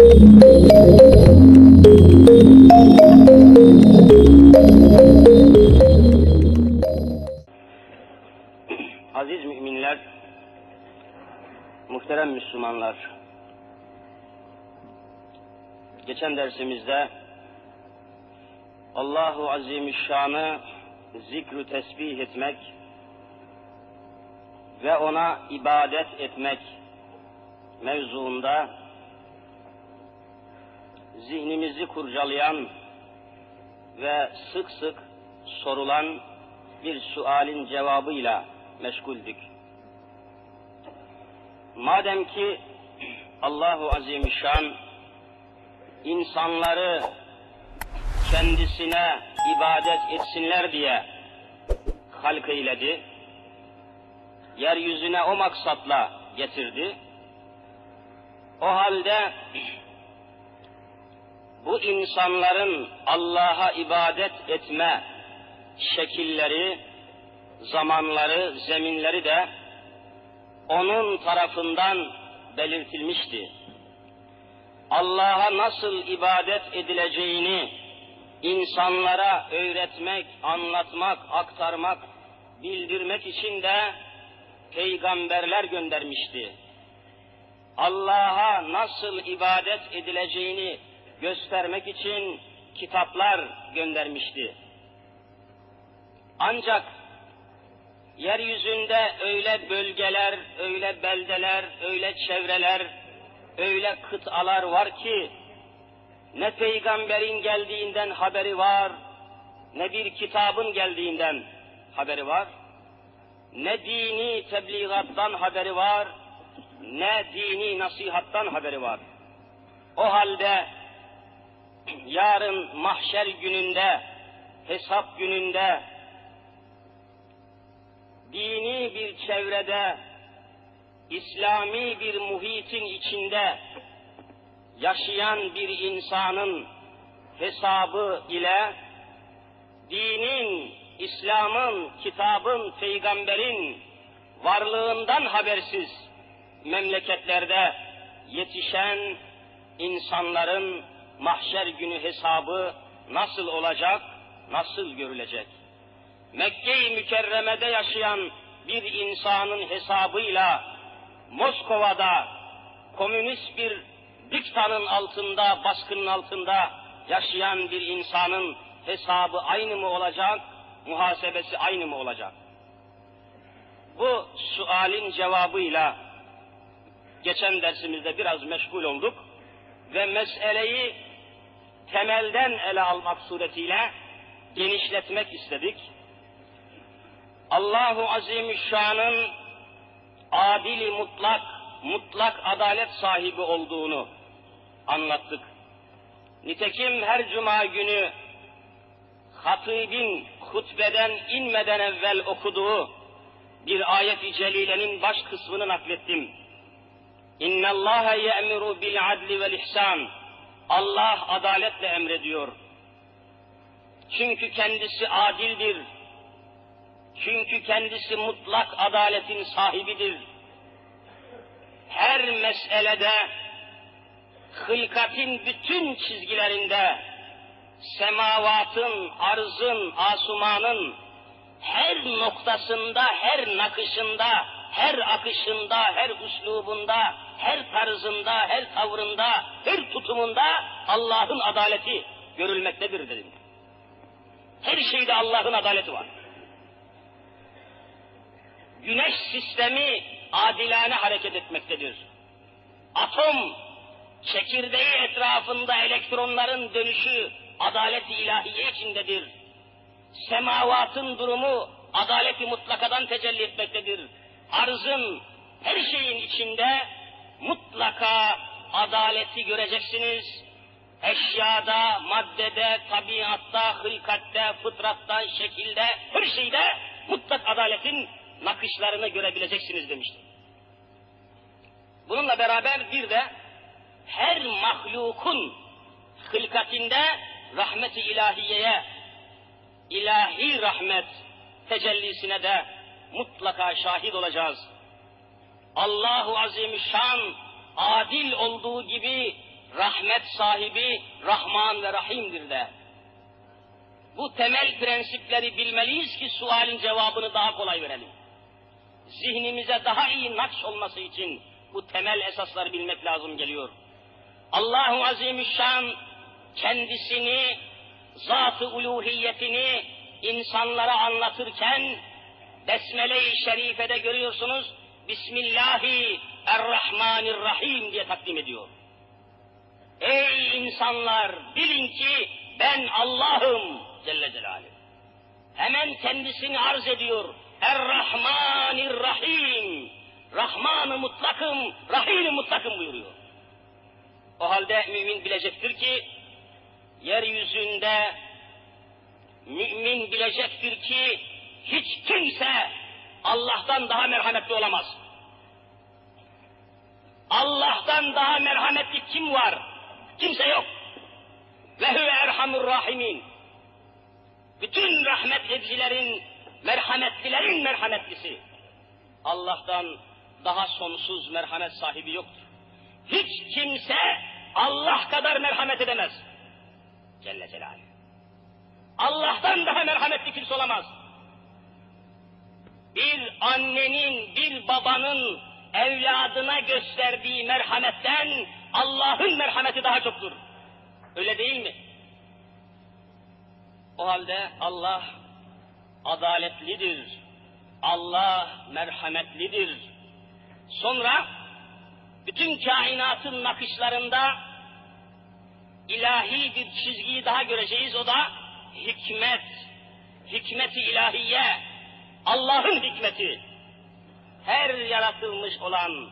Aziz müminler, muhterem Müslümanlar, geçen dersimizde Allahu Azimüşşan'ı zikru tesbih etmek ve ona ibadet etmek mevzuunda zihnimizi kurcalayan ve sık sık sorulan bir sualin cevabıyla meşguldük. Madem ki Allahu Azimüşşan insanları kendisine ibadet etsinler diye halk eyledi, yeryüzüne o maksatla getirdi. O halde bu insanların Allah'a ibadet etme şekilleri, zamanları, zeminleri de onun tarafından belirtilmişti. Allah'a nasıl ibadet edileceğini insanlara öğretmek, anlatmak, aktarmak, bildirmek için de peygamberler göndermişti. Allah'a nasıl ibadet edileceğini göstermek için kitaplar göndermişti. Ancak yeryüzünde öyle bölgeler, öyle beldeler, öyle çevreler, öyle kıtalar var ki ne peygamberin geldiğinden haberi var, ne bir kitabın geldiğinden haberi var, ne dini tebliğattan haberi var, ne dini nasihattan haberi var. O halde yarın mahşer gününde, hesap gününde, dini bir çevrede, İslami bir muhitin içinde yaşayan bir insanın hesabı ile dinin, İslam'ın, kitabın, peygamberin varlığından habersiz memleketlerde yetişen insanların mahşer günü hesabı nasıl olacak, nasıl görülecek? Mekke-i Mükerreme'de yaşayan bir insanın hesabıyla Moskova'da komünist bir diktanın altında, baskının altında yaşayan bir insanın hesabı aynı mı olacak, muhasebesi aynı mı olacak? Bu sualin cevabıyla geçen dersimizde biraz meşgul olduk ve meseleyi temelden ele almak suretiyle genişletmek istedik. Allahu Azimüşşan'ın adili mutlak, mutlak adalet sahibi olduğunu anlattık. Nitekim her cuma günü hatibin hutbeden inmeden evvel okuduğu bir ayet-i celilenin baş kısmını naklettim. İnna Allah ye'muru bil adli vel ihsan. Allah adaletle emrediyor. Çünkü kendisi adildir. Çünkü kendisi mutlak adaletin sahibidir. Her meselede hılkatin bütün çizgilerinde semavatın, arzın, asumanın her noktasında, her nakışında, her akışında, her üslubunda, her tarzında, her tavrında, her tutumunda Allah'ın adaleti görülmektedir dedim. Her şeyde Allah'ın adaleti var. Güneş sistemi adilane hareket etmektedir. Atom çekirdeği etrafında elektronların dönüşü adalet-i ilahiye içindedir. Semavatın durumu adaleti mutlakadan tecelli etmektedir. Arzın her şeyin içinde mutlaka adaleti göreceksiniz. Eşyada, maddede, tabiatta, hılkatte, fıtratta, şekilde, her şeyde mutlak adaletin nakışlarını görebileceksiniz demiştim. Bununla beraber bir de her mahlukun hılkatinde rahmeti ilahiyeye, ilahi rahmet tecellisine de mutlaka şahit olacağız. Allahu Azimüşşan adil olduğu gibi rahmet sahibi Rahman ve Rahim'dir de. Bu temel prensipleri bilmeliyiz ki sualin cevabını daha kolay verelim. Zihnimize daha iyi nakş olması için bu temel esasları bilmek lazım geliyor. Allahu Azimüşşan kendisini, zat-ı uluhiyetini insanlara anlatırken Besmele-i Şerife'de görüyorsunuz Bismillahi Errahmanirrahim diye takdim ediyor. Ey insanlar bilin ki ben Allah'ım Celle Celaluhu. Hemen kendisini arz ediyor. Errahmanirrahim. Rahmanı mutlakım, Rahim'i mutlakım buyuruyor. O halde mümin bilecektir ki yeryüzünde mümin bilecektir ki hiç kimse Allah'tan daha merhametli olamaz. Allah'tan daha merhametli kim var? Kimse yok. Ve huve erhamur rahimin. Bütün rahmet edicilerin, merhametlilerin merhametlisi. Allah'tan daha sonsuz merhamet sahibi yoktur. Hiç kimse Allah kadar merhamet edemez. Celle Celaluhu. Allah'tan daha merhametli kimse olamaz. Bir annenin, bir babanın evladına gösterdiği merhametten Allah'ın merhameti daha çoktur. Öyle değil mi? O halde Allah adaletlidir. Allah merhametlidir. Sonra bütün kainatın nakışlarında ilahi bir çizgiyi daha göreceğiz. O da hikmet, hikmeti ilahiye, Allah'ın hikmeti. Her yaratılmış olan,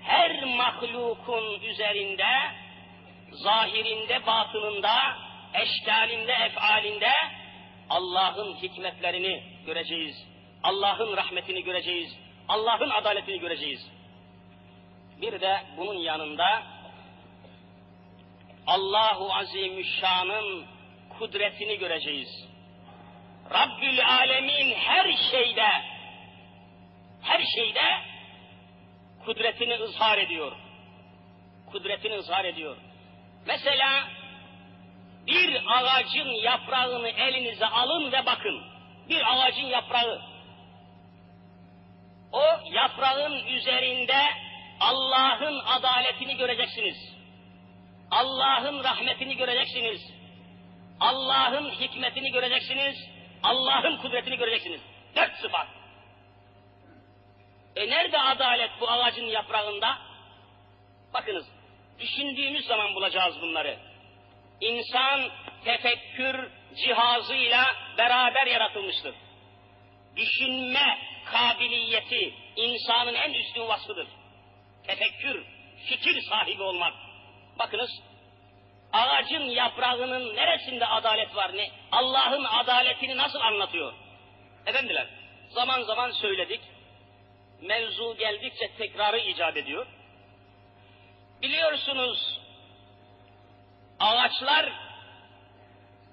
her mahlukun üzerinde, zahirinde, batınında, eşkalinde, efalinde Allah'ın hikmetlerini göreceğiz. Allah'ın rahmetini göreceğiz. Allah'ın adaletini göreceğiz. Bir de bunun yanında Allahu Azimüşşan'ın kudretini göreceğiz. Rabbül Alemin her şeyde, her şeyde kudretini ızhar ediyor. Kudretini ızhar ediyor. Mesela bir ağacın yaprağını elinize alın ve bakın. Bir ağacın yaprağı. O yaprağın üzerinde Allah'ın adaletini göreceksiniz. Allah'ın rahmetini göreceksiniz. Allah'ın hikmetini göreceksiniz. Allah'ın kudretini göreceksiniz. Dört sıfat. E nerede adalet bu ağacın yaprağında? Bakınız, düşündüğümüz zaman bulacağız bunları. İnsan tefekkür cihazıyla beraber yaratılmıştır. Düşünme kabiliyeti insanın en üstün vasfıdır. Tefekkür, fikir sahibi olmak. Bakınız, ağacın yaprağının neresinde adalet var ne? Allah'ın adaletini nasıl anlatıyor? Efendiler, zaman zaman söyledik. Mevzu geldikçe tekrarı icap ediyor. Biliyorsunuz, ağaçlar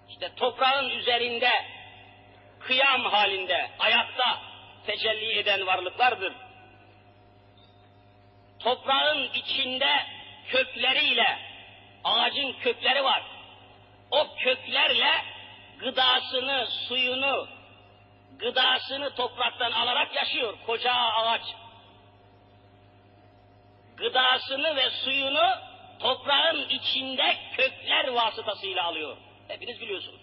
işte toprağın üzerinde kıyam halinde, ayakta tecelli eden varlıklardır. Toprağın içinde kökleriyle, ağacın kökleri var. O köklerle gıdasını, suyunu, gıdasını topraktan alarak yaşıyor koca ağaç. Gıdasını ve suyunu toprağın içinde kökler vasıtasıyla alıyor. Hepiniz biliyorsunuz.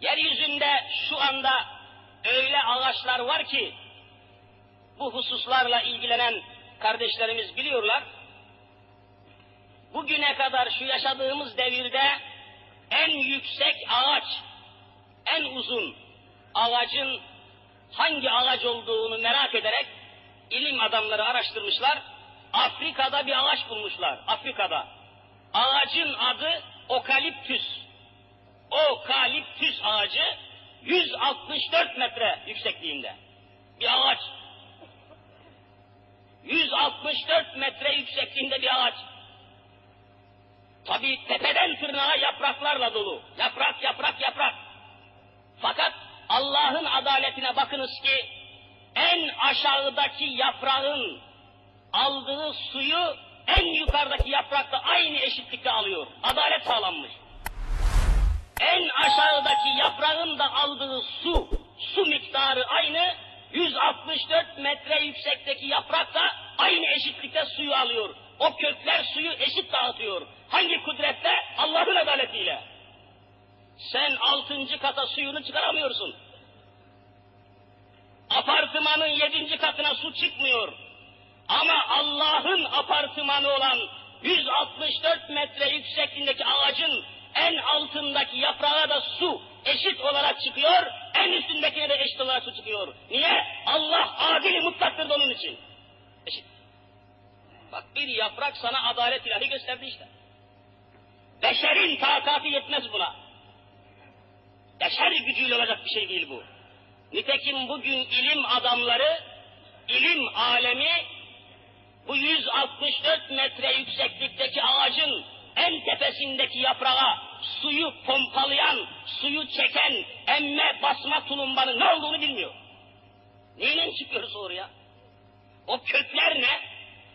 Yeryüzünde şu anda öyle ağaçlar var ki bu hususlarla ilgilenen kardeşlerimiz biliyorlar. Bugüne kadar şu yaşadığımız devirde en yüksek ağaç, en uzun ağacın hangi ağaç olduğunu merak ederek ilim adamları araştırmışlar. Afrika'da bir ağaç bulmuşlar. Afrika'da. Ağacın adı okaliptüs. Okaliptüs ağacı 164 metre yüksekliğinde. Bir ağaç. 164 metre yüksekliğinde bir ağaç. Tabi tepeden tırnağa yapraklarla dolu. Yaprak, yaprak, yaprak. Fakat Allah'ın adaletine bakınız ki en aşağıdaki yaprağın aldığı suyu en yukarıdaki yaprakta aynı eşitlikte alıyor. Adalet sağlanmış. En aşağıdaki yaprağın da aldığı su, su miktarı aynı, 164 metre yüksekteki yaprak da aynı eşitlikte suyu alıyor. O kökler suyu eşit dağıtıyor. Hangi kudretle? Allah'ın adaletiyle. Sen altıncı kata suyunu çıkaramıyorsun. Apartmanın yedinci katına su çıkmıyor. Ama Allah'ın apartmanı olan 164 metre yüksekliğindeki ağacın en altındaki yaprağa da su eşit olarak çıkıyor, en üstündekine de eşit olarak çıkıyor. Niye? Allah adili mutlaktır onun için. Eşit. Bak bir yaprak sana adalet ilahi gösterdi işte. Beşerin takatı yetmez buna. Beşer gücüyle olacak bir şey değil bu. Nitekim bugün ilim adamları, ilim alemi bu 164 metre yükseklikteki ağacın en tepesindeki yaprağa suyu pompalayan, suyu çeken, emme basma tulumbanın ne olduğunu bilmiyor. Neyle çıkıyoruz oraya? O kökler ne?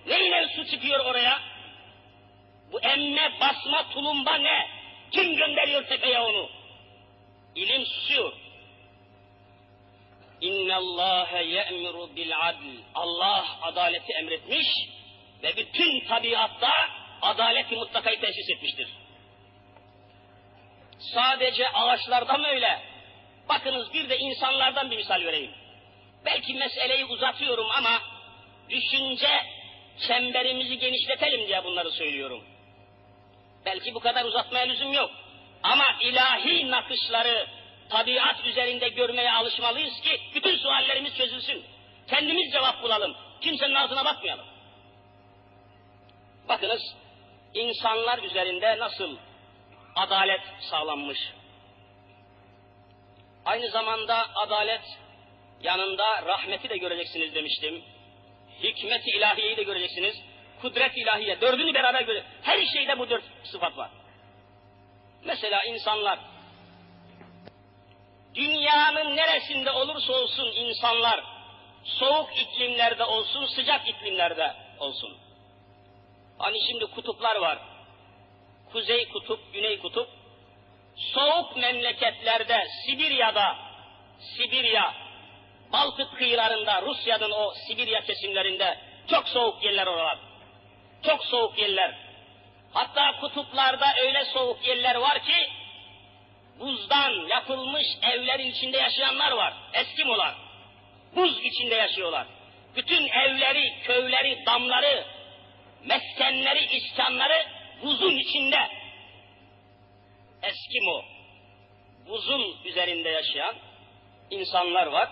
Neyle su çıkıyor oraya? Bu emme basma tulumba ne? Kim gönderiyor tepeye onu? İlim susuyor. İnne Allahe ye'miru bil adl. Allah adaleti emretmiş ve bütün tabiatta adaleti mutlakayı tesis etmiştir. Sadece ağaçlarda mı öyle? Bakınız bir de insanlardan bir misal vereyim. Belki meseleyi uzatıyorum ama düşünce çemberimizi genişletelim diye bunları söylüyorum. Belki bu kadar uzatmaya lüzum yok. Ama ilahi nakışları tabiat üzerinde görmeye alışmalıyız ki bütün suallerimiz çözülsün. Kendimiz cevap bulalım. Kimsenin ağzına bakmayalım. Bakınız insanlar üzerinde nasıl adalet sağlanmış. Aynı zamanda adalet yanında rahmeti de göreceksiniz demiştim. Hikmet-i ilahiyeyi de göreceksiniz. Kudret ilahiye. Dördünü beraber göre. Her şeyde bu dört sıfat var. Mesela insanlar dünyanın neresinde olursa olsun insanlar soğuk iklimlerde olsun, sıcak iklimlerde olsun. Hani şimdi kutuplar var. Kuzey kutup, güney kutup. Soğuk memleketlerde, Sibirya'da, Sibirya, Baltık kıyılarında, Rusya'nın o Sibirya kesimlerinde çok soğuk yerler oralar. Çok soğuk yerler. Hatta kutuplarda öyle soğuk yerler var ki buzdan yapılmış evlerin içinde yaşayanlar var. Eskimolar. Buz içinde yaşıyorlar. Bütün evleri, köyleri, damları, meskenleri, iskanları buzun içinde. Eskimo. Buzun üzerinde yaşayan insanlar var.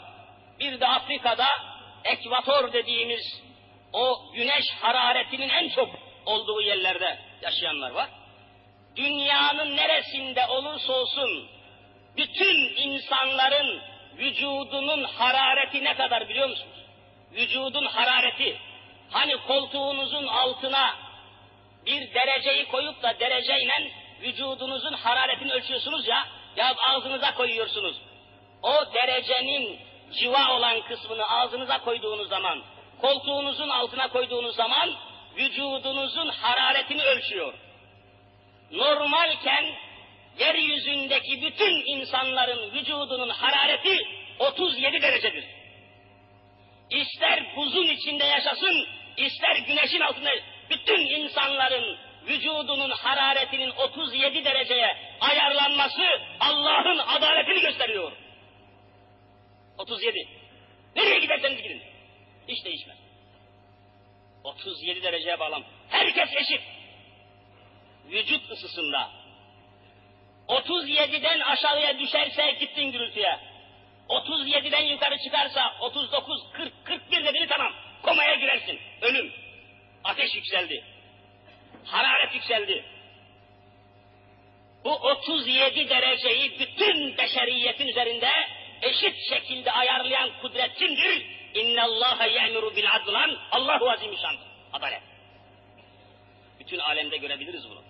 Bir de Afrika'da ekvator dediğimiz o güneş hararetinin en çok olduğu yerlerde yaşayanlar var. Dünyanın neresinde olursa olsun bütün insanların vücudunun harareti ne kadar biliyor musunuz? Vücudun harareti. Hani koltuğunuzun altına bir dereceyi koyup da dereceyle vücudunuzun hararetini ölçüyorsunuz ya, ya ağzınıza koyuyorsunuz. O derecenin civa olan kısmını ağzınıza koyduğunuz zaman, koltuğunuzun altına koyduğunuz zaman vücudunuzun hararetini ölçüyor. Normalken yeryüzündeki bütün insanların vücudunun harareti 37 derecedir. İster buzun içinde yaşasın, ister güneşin altında, bütün insanların vücudunun hararetinin 37 dereceye ayarlanması Allah'ın adaletini gösteriyor. 37. Nereye giderseniz gidin. Hiç değişmez. 37 dereceye bağlam. Herkes eşit. Vücut ısısında. 37'den aşağıya düşerse gittin gürültüye. 37'den yukarı çıkarsa 39, yükseldi. Bu 37 dereceyi bütün beşeriyetin üzerinde eşit şekilde ayarlayan kudret kimdir? İnne Allaha ye'muru bil adlan. Allahu azimüşşan. Adalet. Bütün alemde görebiliriz bunu.